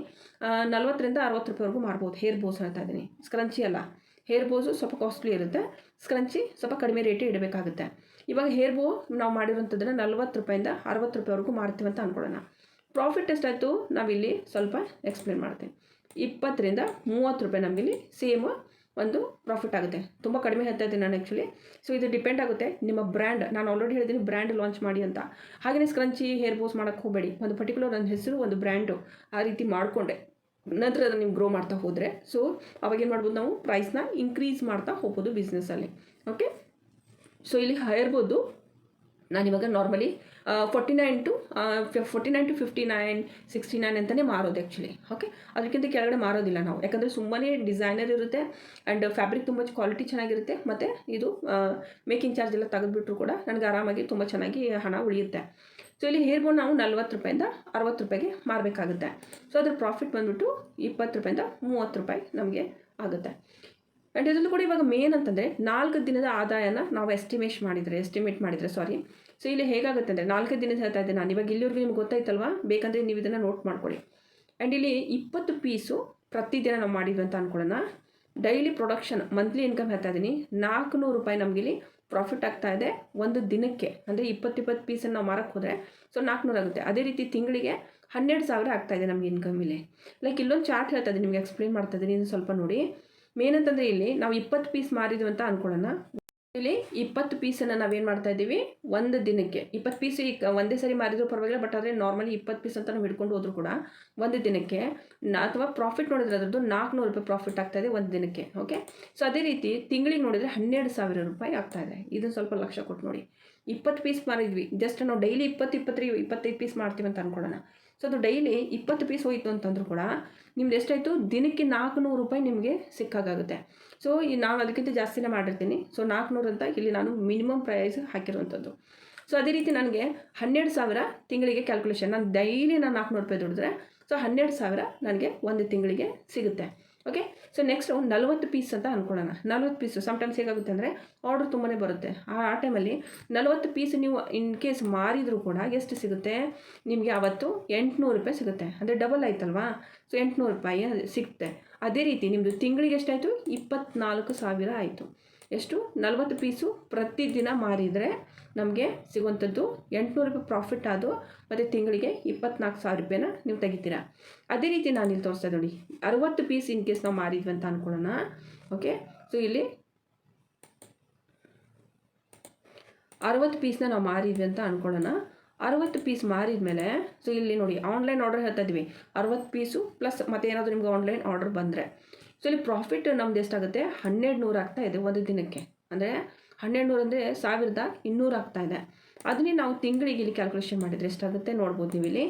ನಲ್ವತ್ತರಿಂದ ಅರವತ್ತು ರೂಪಾಯಿವರೆಗೂ ಮಾಡ್ಬೋದು ಹೇರ್ ಬೋಸ್ ಹೇಳ್ತಾ ಇದ್ದೀನಿ. ಸ್ಕ್ರಂಚಿ ಅಲ್ಲ. ಹೇರ್ ಬೋಸು ಸ್ವಲ್ಪ ಕಾಸ್ಟ್ಲಿ ಇರುತ್ತೆ. ಸ್ಕ್ರಂಚಿ ಸ್ವಲ್ಪ ಕಡಿಮೆ ರೇಟ್ ಇಡಬೇಕಾಗುತ್ತೆ. ಇವಾಗ ಹೇರ್ ಬೋ ನಾವು ಮಾಡಿರೋಂಥದ್ದನ್ನು ನಲ್ವತ್ತು ರೂಪಾಯಿಂದ ಅರವತ್ತು ರೂಪಾಯಿವರೆಗೂ ಮಾಡ್ತೀವಿ ಅಂತ ಅಂದ್ಕೊಳ್ಳೋಣ ಪ್ರಾಫಿಟ್ ಎಷ್ಟಾಯಿತು ನಾವಿಲ್ಲಿ ಸ್ವಲ್ಪ ಎಕ್ಸ್ಪ್ಲೇನ್ ಮಾಡ್ತೀನಿ. ಇಪ್ಪತ್ತರಿಂದ ಮೂವತ್ತು ರೂಪಾಯಿ ನಮಗಿಲ್ಲಿ ಸೇಮ್ ಒಂದು ಪ್ರಾಫಿಟ್ ಆಗುತ್ತೆ. ತುಂಬ ಕಡಿಮೆ ಹೇಳ್ತಾ ಇದ್ದೀನಿ ನಾನು ಆ್ಯಕ್ಚುಲಿ ಸೊ ಇದು ಡಿಪೆಂಡ್ ಆಗುತ್ತೆ ನಿಮ್ಮ ಬ್ರ್ಯಾಂಡ್ ನಾನು ಆಲ್ರೆಡಿ ಹೇಳಿದ್ದೀನಿ ಬ್ರ್ಯಾಂಡ್ ಲಾಂಚ್ ಮಾಡಿ ಅಂತ. ಹಾಗೆಯೇ ಸ್ಕ್ರಂಚಿ ಹೇರ್ ಬೋಸ್ ಮಾಡೋಕ್ಕೆ ಹೋಗಬೇಡಿ. ಒಂದು ಪರ್ಟಿಕ್ಯುಲರ್ ನನ್ನ ಹೆಸರು, ಒಂದು ಬ್ರ್ಯಾಂಡು ಆ ರೀತಿ ಮಾಡಿಕೊಂಡೆ. ನಂತರ ಅದನ್ನು ನೀವು ಗ್ರೋ ಮಾಡ್ತಾ ಹೋದರೆ. ಸೊ ಅವಾಗ ಏನು ಮಾಡ್ಬೋದು ನಾವು ಪ್ರೈಸ್ನ ಇನ್ಕ್ರೀಸ್ ಮಾಡ್ತಾ ಹೋಗ್ಬೋದು ಬಿಸ್ನೆಸ್ಸಲ್ಲಿ ಓಕೆ ಸೊ ಇಲ್ಲಿ ಹೇರ್ಬೋದು ನಾನಿವಾಗ normally forty nine to forty nine to fifty nine sixty nine ಅಂತಲೇ ಮಾರೋದು ಆ್ಯಕ್ಚುಲಿ ಓಕೆ ಅದಕ್ಕಿಂತ ಕೆಳಗಡೆ ಮಾರೋದಿಲ್ಲ ನಾವು. ಯಾಕಂದರೆ ಸುಮ್ಮನೆ ಡಿಸೈನರ್ ಇರುತ್ತೆ ಆ್ಯಂಡ್ ಫ್ಯಾಬ್ರಿಕ್ ತುಂಬ ಕ್ವಾಲಿಟಿ ಚೆನ್ನಾಗಿರುತ್ತೆ. ಮತ್ತು ಇದು ಮೇಕಿಂಗ್ ಚಾರ್ಜ್ ಎಲ್ಲ ತೆಗೆದುಬಿಟ್ರು ಕೂಡ ನನಗೆ ಆರಾಮಾಗಿ ತುಂಬ ಚೆನ್ನಾಗಿ ಹಣ ಉಳಿಯುತ್ತೆ. ಸೊ ಇಲ್ಲಿ ಹೇರ್ ಬೋನ್ ನಾವು ನಲ್ವತ್ತು ರೂಪಾಯಿಂದ ಅರವತ್ತು ರೂಪಾಯಿಗೆ ಮಾರಬೇಕಾಗುತ್ತೆ. ಸೊ ಅದ್ರ ಪ್ರಾಫಿಟ್ ಬಂದುಬಿಟ್ಟು ಇಪ್ಪತ್ತು ರೂಪಾಯಿಂದ ಮೂವತ್ತು ರೂಪಾಯಿ ನಮಗೆ ಆಗುತ್ತೆ. ಆ್ಯಂಡ್ ಇದರಲ್ಲೂ ಕೂಡ ಇವಾಗ ಮೇನ್ ಅಂತಂದರೆ ನಾಲ್ಕು ದಿನದ ಆದಾಯನ ನಾವು ಎಸ್ಟಿಮೇಟ್ ಮಾಡಿದರೆ ಎಸ್ಟಿಮೇಟ್ ಮಾಡಿದರೆ ಸಾರಿ ಸೊ ಇಲ್ಲಿ ಹೇಗಾಗುತ್ತೆ ಅಂದರೆ ನಾಲ್ಕು ದಿನದ ಹೇಳ್ತಾ ಇದ್ದೆ ನಾನು. ಇವಾಗ ಇಲ್ಲಿವರೆಗೂ ನಿಮ್ಗೆ ಗೊತ್ತಾಯ್ತಲ್ವಾ? ಬೇಕಂದರೆ ನೀವು ಇದನ್ನು ನೋಟ್ ಮಾಡ್ಕೊಳ್ಳಿ. ಆ್ಯಂಡ್ ಇಲ್ಲಿ ಇಪ್ಪತ್ತು ಪೀಸು ಪ್ರತಿದಿನ ನಾವು ಮಾಡಿದ್ವಿ ಅಂತ ಅಂದ್ಕೊಳ್ಳೋಣ ಡೈಲಿ ಪ್ರೊಡಕ್ಷನ್ ಮಂತ್ಲಿ ಇನ್ಕಮ್ ಹೇಳ್ತಾ ಇದ್ದೀನಿ. ನಾಲ್ಕುನೂರು ರೂಪಾಯಿ ನಮಗಿಲ್ಲಿ ಪ್ರಾಫಿಟ್ ಆಗ್ತಾ ಇದೆ ಒಂದು ದಿನಕ್ಕೆ. ಅಂದರೆ ಇಪ್ಪತ್ತು ಇಪ್ಪತ್ತು ಪೀಸನ್ನು ನಾವು ಮಾರಕ್ಕೆ ಹೋದರೆ ಸೊ ನಾಲ್ಕುನೂರು ಆಗುತ್ತೆ. ಅದೇ ರೀತಿ ತಿಂಗಳಿಗೆ ಹನ್ನೆರಡು ಸಾವಿರ ಆಗ್ತಾ ಇದೆ ನಮಗೆ ಇನ್ಕಮ್ ಇಲ್ಲಿ. ಲೈಕ್ ಇಲ್ಲೊಂದು ಚಾರ್ಟ್ ಹೇಳ್ತಾ ಇದ್ದೀನಿ, ನಿಮಗೆ ಎಕ್ಸ್ಪ್ಲೇನ್ ಮಾಡ್ತಾ ಇದ್ದೀನಿ. ಸ್ವಲ್ಪ ನೋಡಿ. ಮೇನ್ ಅಂತಂದರೆ ಇಲ್ಲಿ ನಾವು ಇಪ್ಪತ್ತು ಪೀಸ್ ಮಾರಿದ್ವಿ ಅಂತ ಅನ್ಕೊಳ್ಳೋಣ. ಇಲ್ಲಿ ಇಪ್ಪತ್ತು ಪೀಸನ್ನು ನಾವೇನು ಮಾಡ್ತಾ ಇದ್ದೀವಿ? ಒಂದು ದಿನಕ್ಕೆ. ಇಪ್ಪತ್ತು ಪೀಸ್ ಒಂದೇ ಸರಿ ಮಾರಿದ್ರು ಪರವಾಗಿಲ್ಲ ಬಟ್ ಆದರೆ ನಾರ್ಮಲಿ ಇಪ್ಪತ್ತು ಪೀಸ್ ಅಂತ ನಾವು ಹಿಡ್ಕೊಂಡು ಹೋದ್ರು ಕೂಡ ಒಂದು ದಿನಕ್ಕೆ ಅಥವಾ ಪ್ರಾಫಿಟ್ ನೋಡಿದ್ರೆ ಅದರದ್ದು ನಾಲ್ಕುನೂರು ರೂಪಾಯಿ ಪ್ರಾಫಿಟ್ ಆಗ್ತಾ ಇದೆ ಒಂದು ದಿನಕ್ಕೆ ಓಕೆ ಸೊ ಅದೇ ರೀತಿ ತಿಂಗಳಿಗೆ ನೋಡಿದರೆ ಹನ್ನೆರಡು ಸಾವಿರ ರೂಪಾಯಿ ಆಗ್ತಾ ಇದೆ. ಇದನ್ನು ಸ್ವಲ್ಪ ಲಕ್ಷ ಕೊಟ್ಟು ನೋಡಿ. ಇಪ್ಪತ್ತು ಪೀಸ್ ಮಾರಿದ್ವಿ. ಜಸ್ಟ್ ನಾವು ಡೈಲಿ ಇಪ್ಪತ್ತು, ಇಪ್ಪತ್ತರಿ, ಇಪ್ಪತ್ತೈದು ಪೀಸ್ ಮಾಡ್ತೀವಿ ಅಂತ ಅನ್ಕೊಳ್ಳೋಣ. ಸೊ ಅದು ಡೈಲಿ ಇಪ್ಪತ್ತು ಪೀಸ್ ಹೋಯಿತು ಅಂತಂದ್ರು ಕೂಡ ನಿಮ್ದು ಎಷ್ಟಾಯಿತು? ದಿನಕ್ಕೆ ನಾಲ್ಕುನೂರು ರೂಪಾಯಿ ನಿಮಗೆ ಸಿಕ್ಕಾಗುತ್ತೆ ಸೊ ಈ ನಾನು ಅದಕ್ಕಿಂತ ಜಾಸ್ತಿನೇ ಮಾಡಿರ್ತೀನಿ. ಸೊ ನಾಲ್ಕುನೂರು ಅಂತ ಇಲ್ಲಿ ನಾನು ಮಿನಿಮಮ್ ಪ್ರೈಸ್ ಹಾಕಿರುವಂಥದ್ದು. ಸೊ ಅದೇ ರೀತಿ ನನಗೆ ಹನ್ನೆರಡು ಸಾವಿರ ತಿಂಗಳಿಗೆ ಕ್ಯಾಲ್ಕುಲೇಷನ್ ನಾನು ಡೈಲಿ ನಾನು ನಾಲ್ಕುನೂರು ರೂಪಾಯಿ ದುಡಿದ್ರೆ ಸೊ ಹನ್ನೆರಡು ಸಾವಿರ ನನಗೆ ಒಂದು ತಿಂಗಳಿಗೆ ಸಿಗುತ್ತೆ. ಓಕೆ ಸೊ ನೆಕ್ಸ್ಟು ನಲ್ವತ್ತು ಪೀಸ್ ಅಂತ ಅಂದ್ಕೊಳ್ಳೋಣ ನಲ್ವತ್ತು ಪೀಸು ಸಮ್ಟೈಮ್ಸ್ ಹೇಗಾಗುತ್ತೆ ಅಂದರೆ ಆರ್ಡ್ರ್ ತುಂಬಾ ಬರುತ್ತೆ. ಆ ಟೈಮಲ್ಲಿ ನಲ್ವತ್ತು ಪೀಸ್ ನೀವು ಇನ್ ಕೇಸ್ ಮಾರಿದರೂ ಕೂಡ ಎಷ್ಟು ಸಿಗುತ್ತೆ? ನಿಮಗೆ ಅವತ್ತು ಎಂಟುನೂರು ರೂಪಾಯಿ ಸಿಗುತ್ತೆ. ಅಂದರೆ ಡಬಲ್ ಆಯ್ತಲ್ವಾ? ಸೊ ಎಂಟುನೂರು ರೂಪಾಯಿ ಸಿಗುತ್ತೆ. ಅದೇ ರೀತಿ ನಿಮ್ಮದು ತಿಂಗಳಿಗೆ ಎಷ್ಟಾಯಿತು? ಇಪ್ಪತ್ನಾಲ್ಕು ಸಾವಿರ ಆಯಿತು. ಎಷ್ಟು? ನಲ್ವತ್ತು ಪೀಸು ಪ್ರತಿದಿನ ಮಾರಿದರೆ ನಮಗೆ ಸಿಗುವಂಥದ್ದು ಎಂಟುನೂರು ರೂಪಾಯಿ ಪ್ರಾಫಿಟ್ ಆದು ಮತ್ತು ತಿಂಗಳಿಗೆ ಇಪ್ಪತ್ನಾಲ್ಕು ಸಾವಿರ ರೂಪಾಯಿನ ನೀವು ತೆಗಿತೀರಾ. ಅದೇ ರೀತಿ ನಾನು ಇಲ್ಲಿ ತೋರಿಸ್ತಾ ನೋಡಿ. ಅರವತ್ತು ಪೀಸ್ ಇನ್ ಕೇಸ್ ನಾವು ಮಾರಿದ್ವಿ ಅಂತ ಅಂದ್ಕೊಳ್ಳೋಣ ಓಕೆ ಸೊ ಇಲ್ಲಿ ಅರವತ್ತು ಪೀಸ್ನ ನಾವು ಮಾರಿದ್ವಿ ಅಂತ ಅಂದ್ಕೊಳ್ಳೋಣ ಅರವತ್ತು ಪೀಸ್ ಮಾರಿದ ಮೇಲೆ ಸೊ ಇಲ್ಲಿ ನೋಡಿ ಆನ್ಲೈನ್ ಆರ್ಡರ್ ಹೇಳ್ತಾ ಇದ್ವಿ. ಅರವತ್ತು ಪೀಸು ಪ್ಲಸ್ ಮತ್ತೇನಾದರೂ ನಿಮ್ಗೆ ಆನ್ಲೈನ್ ಆರ್ಡರ್ ಬಂದರೆ. ಸೊ ಇಲ್ಲಿ ಪ್ರಾಫಿಟ್ ನಮ್ದು ಎಷ್ಟಾಗುತ್ತೆ? ಹನ್ನೆರಡು ನೂರು ಆಗ್ತಾ ಇದೆ ಒಂದು ದಿನಕ್ಕೆ. ಅಂದರೆ ಹನ್ನೆರಡು ನೂರು ಅಂದರೆ ಸಾವಿರದ ಇನ್ನೂರು ಆಗ್ತಾ ಇದೆ. ಅದನ್ನೇ ನಾವು ತಿಂಗಳಿಗೆ ಇಲ್ಲಿ ಕ್ಯಾಲ್ಕುಲೇಷನ್ ಮಾಡಿದರೆ ಎಷ್ಟಾಗುತ್ತೆ ನೋಡ್ಬೋದು ನೀವು ಇಲ್ಲಿ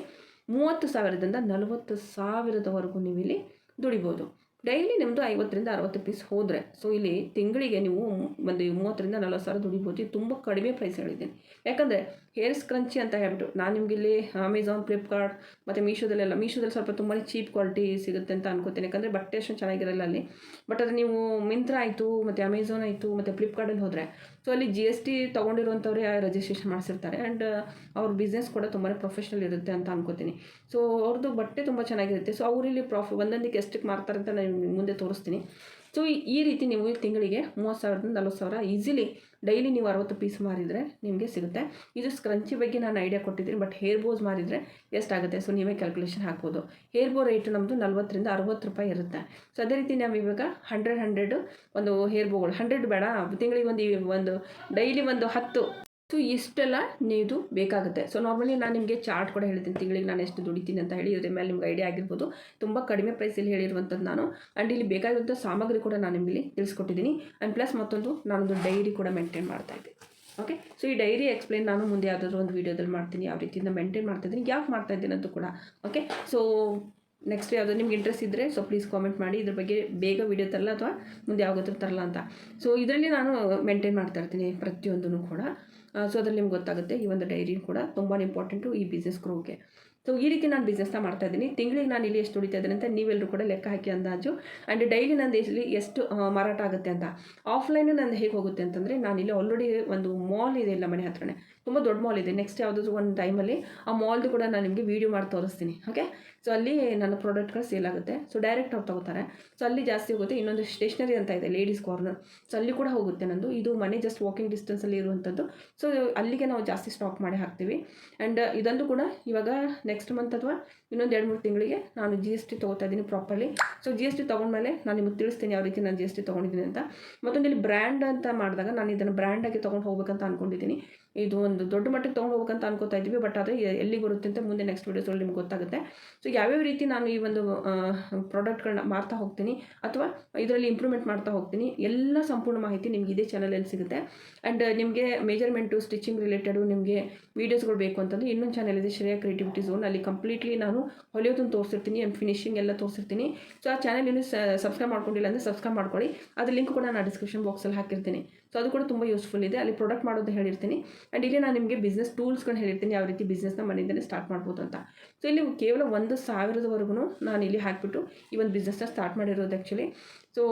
ಮೂವತ್ತು ಸಾವಿರದಿಂದ ನಲವತ್ತು ಸಾವಿರದವರೆಗೂ ನೀವು ಇಲ್ಲಿ ದುಡಿಬೋದು. ಡೈಲಿ ನಿಮ್ಮದು ಐವತ್ತರಿಂದ ಅರವತ್ತು ಪೀಸ್ ಹೋದರೆ ಸೊ ಇಲ್ಲಿ ತಿಂಗಳಿಗೆ ನೀವು ಒಂದು ಮೂವತ್ತರಿಂದ ನಲ್ವತ್ತು ಸಾವಿರ ದುಡಿಬೋದು. ತುಂಬ ಕಡಿಮೆ ಪ್ರೈಸ್ ಹೇಳಿದ್ದೀನಿ ಯಾಕಂದರೆ ಹೇರ್ ಸ್ಕ್ರಂಚಿ ಅಂತ ಹೇಳ್ಬಿಟ್ಟು, ನಾನು ನಿಮಗೆ ಇಲ್ಲಿ ಅಮೆಝಾನ್ ಫ್ಲಿಪ್ಕಾರ್ಟ್ ಮತ್ತು ಮೀಶೋದಲ್ಲೆಲ್ಲ ಮೀಶೋದಲ್ಲಿ ಸ್ವಲ್ಪ ತುಂಬಾ ಚೀಪ್ ಕ್ವಾಲಿಟಿ ಸಿಗುತ್ತೆ ಅಂತ ಅನ್ಕೋತೀನಿ. ಯಾಕಂದರೆ ಬಟ್ಟೆ ಅಷ್ಟು ಚೆನ್ನಾಗಿರಲ್ಲ ಅಲ್ಲಿ. ಬಟ್ ಅದು ನೀವು ಮಿಂತ್ರ ಆಯಿತು, ಮತ್ತು ಅಮೆಝಾನ್ ಆಯಿತು, ಮತ್ತು ಫ್ಲಿಪ್ಕಾರ್ಟಲ್ಲಿ ಹೋದರೆ ಸೊ ಅಲ್ಲಿ ಜಿ ಎಸ್ ಟಿ ತೊಗೊಂಡಿರುವಂಥವ್ರೆ ರಿಜಿಸ್ಟ್ರೇಷನ್ ಮಾಡಿಸಿರ್ತಾರೆ. ಆ್ಯಂಡ್ ಅವ್ರ ಬಿಸ್ನೆಸ್ ಕೂಡ ತುಂಬಾ ಪ್ರೊಫೆಷ್ನಲ್ ಇರುತ್ತೆ ಅಂತ ಅನ್ಕೋತೀನಿ. ಸೊ ಅವ್ರದ್ದು ಬಟ್ಟೆ ತುಂಬ ಚೆನ್ನಾಗಿರುತ್ತೆ. ಸೊ ಅವರಿಲ್ಲಿ ಪ್ರಾಫಿ ಒಂದೊಂದಕ್ಕೆ ಎಷ್ಟಕ್ಕೆ ಮಾರ್ತಾರೆ ಅಂತ ನಾನು ಮುಂದೆ ತೋರಿಸ್ತೀನಿ. ಸೊ ಈ- ರೀತಿ ನೀವು ತಿಂಗಳಿಗೆ ಮೂವತ್ತು ಸಾವಿರದಿಂದ ನಲ್ವತ್ತು ಸಾವಿರ ಈಸಿಲಿ ಡೈಲಿ ನೀವು ಅರವತ್ತು ಪೀಸ್ ಮಾರಿದರೆ ನಿಮಗೆ ಸಿಗುತ್ತೆ. ಇದು ಸ್ಕ್ರಂಚಿ ಬಗ್ಗೆ ನಾನು ಐಡಿಯಾ ಕೊಟ್ಟಿದ್ದೀನಿ ಬಟ್ ಹೇರ್ ಬೋಸ್ ಮಾರಿದರೆ ಎಷ್ಟಾಗುತ್ತೆ ಸೊ ನೀವೇ ಕ್ಯಾಲ್ಕುಲೇಷನ್ ಹಾಕ್ಬೋದು. ಹೇರ್ ಬೋ ರೇಟ್ ನಮ್ಮದು ನಲ್ವತ್ತರಿಂದ ಅರವತ್ತು ರೂಪಾಯಿ ಇರುತ್ತೆ. ಸೊ ಅದೇ ರೀತಿ ನಾವು ಇವಾಗ ಹಂಡ್ರೆಡ್ ಹಂಡ್ರೆಡು ಒಂದು ಹೇರ್ ಬೋಗಳು ಹಂಡ್ರೆಡ್ ಬೇಡ, ತಿಂಗಳಿಗೆ ಒಂದು ಒಂದು ಡೈಲಿ ಒಂದು ಹತ್ತು ಸೊ ಇಷ್ಟೆಲ್ಲ ನೀದು ಬೇಕಾಗುತ್ತೆ. ಸೊ ನಾರ್ಮಲಿ ನಾನು ನಿಮಗೆ ಚಾರ್ಟ್ ಕೂಡ ಹೇಳ್ತೀನಿ. ತಿಂಗಳಿಗೆ ನಾನು ಎಷ್ಟು ದುಡಿತೀನಿ ಅಂತ ಹೇಳಿ ಇದ್ರ ಮೇಲೆ ನಿಮ್ಗೆ ಐಡಿಯಾ ಆಗಿರ್ಬೋದು. ತುಂಬ ಕಡಿಮೆ ಪ್ರೈಸಲ್ಲಿ ಹೇಳಿರುವಂಥದ್ದು ನಾನು. ಆ್ಯಂಡ್ ಇಲ್ಲಿ ಬೇಕಾಗಿರುವಂಥ ಸಾಮಗ್ರಿ ಕೂಡ ನಾನು ನಿಮಗೆ ತಿಳಿಸ್ಕೊಟ್ಟಿದ್ದೀನಿ. ಆ್ಯಂಡ್ ಪ್ಲಸ್ ಮತ್ತೊಂದು ನಾನೊಂದು ಡೈರಿ ಕೂಡ ಮೇಂಟೈನ್ ಮಾಡ್ತಾ ಇದ್ದೆ. ಓಕೆ ಸೊ ಈ ಡೈರಿ ಎಕ್ಸ್ಪ್ಲೈನ್ ನಾನು ಮುಂದೆ ಯಾವುದಾದ್ರೂ ಒಂದು ವೀಡಿಯೋದಲ್ಲಿ ಮಾಡ್ತೀನಿ. ಯಾವ ರೀತಿಯಿಂದ ಮೇಂಟೈನ್ ಮಾಡ್ತಾ ಇದ್ದೀನಿ. ಯಾಕೆ ಮಾಡ್ತಾ ಇದ್ದೀನಿ ಅಂತ ಕೂಡ. ಓಕೆ ಸೊ ನೆಕ್ಸ್ಟ್ ಯಾವುದೋ ನಿಮ್ಗೆ ಇಂಟ್ರೆಸ್ಟ್ ಇದ್ದರೆ ಸೊ ಪ್ಲೀಸ್ ಕಾಮೆಂಟ್ ಮಾಡಿ. ಇದ್ರ ಬಗ್ಗೆ ಬೇಗ ವೀಡಿಯೋ ತರಲ್ಲ ಅಥವಾ ಮುಂದೆ ಯಾವಾಗ ತರಲ್ಲ ಅಂತ. ಸೊ ಇದರಲ್ಲಿ ನಾನು ಮೇಂಟೈನ್ ಮಾಡ್ತಾ ಇರ್ತೀನಿ ಪ್ರತಿಯೊಂದೂ ಕೂಡ. ಸೊ ಅದ್ರಲ್ಲಿ ನಿಮ್ಗೆ ಗೊತ್ತಾಗುತ್ತೆ ಈ ಒಂದು ಡೈರಿ ಕೂಡ ತುಂಬಾ ಇಂಪಾರ್ಟೆಂಟು ಈ ಬಿಸ್ನೆಸ್ ಗ್ರೋಗೆ ಸೊ ಈ ರೀತಿ ನಾನು ಬಿಸ್ನೆಸ್ನ ಮಾಡ್ತಾ ಇದ್ದೀನಿ. ತಿಂಗಳಿಗೆ ನಾನು ಇಲ್ಲಿ ಎಷ್ಟು ದುಡಿತಾ ಇದ್ದೀನಿ ಅಂತ ನೀವೆಲ್ಲರೂ ಕೂಡ ಲೆಕ್ಕ ಹಾಕಿ ಅಂದಾಜು. ಆ್ಯಂಡ್ ಡೈಲಿ ನಂದು ಇಲ್ಲಿ ಎಷ್ಟು ಮಾರಾಟ ಆಗುತ್ತೆ ಅಂತ. ಆಫ್ಲೈನು ನಂದು ಹೇಗೆ ಹೋಗುತ್ತೆ ಅಂತಂದರೆ ನಾನು ಇಲ್ಲಿ ಆಲ್ರೆಡಿ ಒಂದು ಮಾಲ್ ಇದೆ ಇಲ್ಲ ಮನೆ ಹತ್ರನೇ. ತುಂಬ ದೊಡ್ಡ ಮಾಲ್ ಇದೆ. ನೆಕ್ಸ್ಟ್ ಯಾವುದಾದ್ರು ಒಂದು ಟೈಮಲ್ಲಿ ಆ ಮಾಲ್ದು ಕೂಡ ನಾನು ನಿಮಗೆ ವೀಡಿಯೋ ಮಾಡಿ ತೋರಿಸ್ತೀನಿ. ಓಕೆ ಸೊ ಅಲ್ಲಿ ನನ್ನ ಪ್ರಾಡಕ್ಟ್ಗಳು ಸೇಲ್ ಆಗುತ್ತೆ. ಸೊ ಡೈರೆಕ್ಟ್ ಅವ್ರು ತಗೋತಾರೆ. ಸೊ ಅಲ್ಲಿ ಜಾಸ್ತಿ ಹೋಗುತ್ತೆ. ಇನ್ನೊಂದು ಸ್ಟೇಷನರಿ ಅಂತ ಇದೆ ಲೇಡೀಸ್ ಕಾರ್ನರ್ ಸೊ ಅಲ್ಲಿ ಕೂಡ ಹೋಗುತ್ತೆ ನಂದು. ಇದು ಮನೆ ಜಸ್ಟ್ ವಾಕಿಂಗ್ ಡಿಸ್ಟೆನ್ಸಲ್ಲಿ ಇರುವಂಥದ್ದು ಸೊ ಅಲ್ಲಿಗೆ ನಾವು ಜಾಸ್ತಿ ಸ್ಟಾಕ್ ಮಾಡಿ ಹಾಕ್ತೀವಿ. ಆ್ಯಂಡ್ ಇದಂದು ಕೂಡ ಇವಾಗ ನೆಕ್ಸ್ಟ್ ಮಂತ್ ಅಥವಾ ಇನ್ನೊಂದು ಎರಡು ಮೂರು ತಿಂಗಳಿಗೆ ನಾನು ಜಿ ಎಸ್ ಟಿ ತೊಗೋತಾ ಇದ್ದೀನಿ properly so G S T ತೊಗೊಂಡ್ಮೇಲೆ ನಾನು ನಿಮಗೆ ತಿಳಿಸ್ತೀನಿ ಯಾವ ರೀತಿ ನಾನು ಜಿ ಎಸ್ ಟಿ ತೊಗೊಂಡಿದ್ದೀನಿ ಅಂತ. ಮತ್ತೊಂದು ಇಲ್ಲಿ ಬ್ರ್ಯಾಂಡ್ ಅಂತ ಮಾಡಿದಾಗ ನಾನು ಇದನ್ನು ಬ್ರ್ಯಾಂಡಾಗಿ ತೊಗೊಂಡು ಹೋಗ್ಬೇಕಂತ ಅಂದ್ಕೊಂಡಿದ್ದೀನಿ ಇದು ಒಂದು ದೊಡ್ಡ ಮಟ್ಟಕ್ಕೆ ತೊಗೊಂಡು ಹೋಗ್ಬೇಕಂತ ಅನ್ಕೋತಾ ಇದ್ದೀವಿ ಬಟ್ ಆದರೆ ಎಲ್ಲಿ ಬರುತ್ತೆ ಅಂತ ಮುಂದೆ ನೆಕ್ಸ್ಟ್ ವೀಡಿಯೋಸಲ್ಲಿ ನಿಮ್ಗೆ ಗೊತ್ತಾಗುತ್ತೆ. ಸೊ ಯಾವ್ಯಾವ ರೀತಿ ನಾನು ಈ ಒಂದು ಪ್ರಾಡಕ್ಟ್ಗಳನ್ನ ಮಾರ್ತಾ ಹೋಗ್ತೀನಿ ಅಥವಾ ಇದರಲ್ಲಿ ಇಂಪ್ರೂವ್ಮೆಂಟ್ ಮಾಡ್ತಾ ಹೋಗ್ತೀನಿ, ಎಲ್ಲ ಸಂಪೂರ್ಣ ಮಾಹಿತಿ ನಿಮ್ಗೆ ಇದೇ ಚಾನಲಲ್ಲಿ ಸಿಗುತ್ತೆ. ಆ್ಯಂಡ್ ನಿಮಗೆ ಮೇಜರ್ಮೆಂಟು ಸ್ಟಿಚಿಂಗ್ ರಿಲೇಟೆಡು ನಿಮಗೆ ವೀಡಿಯೋಸ್ಗಳು ಬೇಕು ಅಂತಂದ್ರೆ ಇನ್ನೊಂದು ಚಾನಲ್ ಇದೆ ಶ್ರೇಯ ಕ್ರಿಯೇಟಿವಿಟಿ ಝೋನ್ ಅಲ್ಲಿ ಕಂಪ್ಲೀಟ್ಲಿ ನಾನು ಹೊಲಿಯೋದನ್ನು ತೋರಿಸಿರ್ತೀನಿ ಆ್ಯಂಡ್ ಫಿನಿಶಿಂಗ್ ಎಲ್ಲ ತೋರಿಸಿರ್ತೀನಿ. ಸೊ ಆ ಚಾನಲ್ ಇನ್ನೂ ಸಬ್ಸ್ಕ್ರೈಬ್ ಮಾಡ್ಕೊಂಡಿಲ್ಲ ಅಂದರೆ ಸಬ್ಸ್ಕ್ರೈಬ್ ಮಾಡ್ಕೊಳ್ಳಿ. ಅದ್ರ ಲಿಂಕ್ ಕೂಡ ನಾನು ಡಿಸ್ಕ್ರಿಪ್ಷನ್ ಬಾಕ್ಸಲ್ಲಿ ಹಾಕಿರ್ತೀನಿ. ಸೊ ಅದು ಕೂಡ ತುಂಬ ಯೂಸ್ಫುಲ್ ಇದೆ. ಅಲ್ಲಿ ಪ್ರಾಡಕ್ಟ್ ಮಾಡೋದು ಹೇಳಿರ್ತೀನಿ. ಆ್ಯಂಡ್ ಇಲ್ಲಿ ನಾನು ನಿಮಗೆ ಬಿಸ್ನೆಸ್ ಟೂಲ್ಸ್ಗಳು ಹೇಳಿರ್ತೀನಿ. ಯಾವ ರೀತಿ ಬಿಸ್ನೆಸ್ನ ಮನೆಯಿಂದಲೇ ಸ್ಟಾರ್ಟ್ ಮಾಡ್ಬೋದು ಅಂತ. ಸೊ ಇಲ್ಲಿ ಕೇವಲ ಒಂದು ಸಾವಿರದವರೆಗೂ ನಾನು ಇಲ್ಲಿ ಹಾಕಿಬಿಟ್ಟು ಈ ಒಂದು ಬಿಸ್ನೆಸ್ನ ಸ್ಟಾರ್ಟ್ ಮಾಡಿರೋದು ಆ್ಯಕ್ಚುಲಿ ಸೊ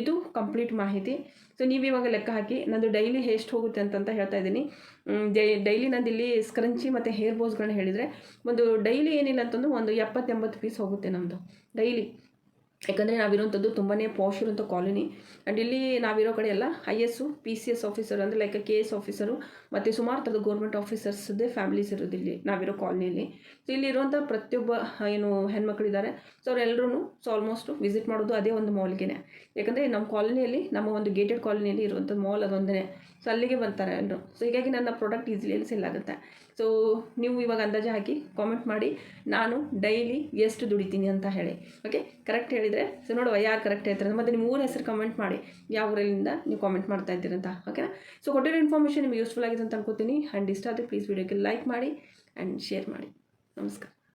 ಇದು ಕಂಪ್ಲೀಟ್ ಮಾಹಿತಿ. ಸೊ ನೀವು ಇವಾಗ ಲೆಕ್ಕ ಹಾಕಿ, ನಂದು ಡೈಲಿ ಎಷ್ಟು ಹೋಗುತ್ತೆ ಅಂತಂತ ಹೇಳ್ತಾ ಇದ್ದೀನಿ. ಡೈಲಿ ನಂದು ಇಲ್ಲಿ ಸ್ಕ್ರಂಚಿ ಮತ್ತು ಹೇರ್ ಬೋಸ್ಗಳನ್ನ ಹೇಳಿದರೆ, ಒಂದು ಡೈಲಿ ಏನಿಲ್ಲ ಅಂತಂದು ಒಂದು ಎಪ್ಪತ್ತು ಎಂಬತ್ತು ಪೀಸ್ ಹೋಗುತ್ತೆ ನಮ್ಮದು ಡೈಲಿ ಯಾಕಂದರೆ ನಾವಿರೋಂಥದ್ದು ತುಂಬಾ ಪಾಶ್ ಇರೋಂಥ ಕಾಲೋನಿ. ಆ್ಯಂಡ್ ಇಲ್ಲಿ ನಾವಿರೋ ಕಡೆ ಎಲ್ಲ I S P C S officer ಅಂದರೆ ಲೈಕ್ ಕೆ ಎಸ್ ಆಫೀಸರು ಮತ್ತು ಸುಮಾರು ಥರದ ಗೌರ್ಮೆಂಟ್ ಆಫೀಸರ್ಸ್ದೇ ಫ್ಯಾಮಿಲೀಸ್ ಇರೋದು ಇಲ್ಲಿ ನಾವಿರೋ ಕಾಲೋನಿಯಲ್ಲಿ. ಸೊ ಇಲ್ಲಿ ಇರುವಂಥ ಪ್ರತಿಯೊಬ್ಬ ಏನು ಹೆಣ್ಮಕ್ಳಿದ್ದಾರೆ. ಸೊ ಅವರೆಲ್ಲರೂ ಸೊ ಆಲ್ಮೋಸ್ಟ್ ವಿಸಿಟ್ ಮಾಡೋದು ಅದೇ ಒಂದು ಮಾಲ್ಗೆ ಯಾಕಂದರೆ ನಮ್ಮ ಕಾಲೋನಿಯಲ್ಲಿ, ನಮ್ಮ ಒಂದು ಗೇಟೆಡ್ ಕಾಲೋನಿಯಲ್ಲಿ ಇರುವಂಥ ಮಾಲ್ ಅದೊಂದೇ ಸೊ ಅಲ್ಲಿಗೆ ಬರ್ತಾರೆ ಎಲ್ಲರೂ ಸೊ ಹೀಗಾಗಿ ನನ್ನ ಪ್ರಾಡಕ್ಟ್ ಈಸಿಲಿ ಸೆಲ್ ಆಗುತ್ತೆ. ಸೊ ನೀವು ಇವಾಗ ಅಂದಾಜು ಹಾಕಿ ಕಾಮೆಂಟ್ ಮಾಡಿ. ನಾನು ಡೈಲಿ ಎಷ್ಟು ದುಡಿತೀನಿ ಅಂತ ಹೇಳಿ. ಓಕೆ ಕರೆಕ್ಟ್ ಹೇಳಿದರೆ ಸೊ ನೋಡುವ ಯಾರು ಕರೆಕ್ಟ್ ಹೇಳ್ತಾರೆ ಮತ್ತು ನಿಮ್ಮ ಊರ ಹೆಸರು ಕಮೆಂಟ್ ಮಾಡಿ. ಯಾವ ಊರಲ್ಲಿಂದ ನೀವು ಕಾಮೆಂಟ್ ಮಾಡ್ತಾ ಇದ್ದೀರಂತ ಓಕೆನಾ ಸೊ ಕೊಟ್ಟಿರೋ ಇನ್ಫಾರ್ಮೇಷನ್ ನಿಮಗೆ ಯೂಸ್ಫುಲ್ ಆಗಿದೆ ಅಂತ ಅನ್ಕೋತೀನಿ. ಆ್ಯಂಡ್ ಇಷ್ಟ ಆದರೆ ಪ್ಲೀಸ್ ವೀಡಿಯೋಗೆ ಲೈಕ್ ಮಾಡಿ ಆ್ಯಂಡ್ ಶೇರ್ ಮಾಡಿ. ನಮಸ್ಕಾರ.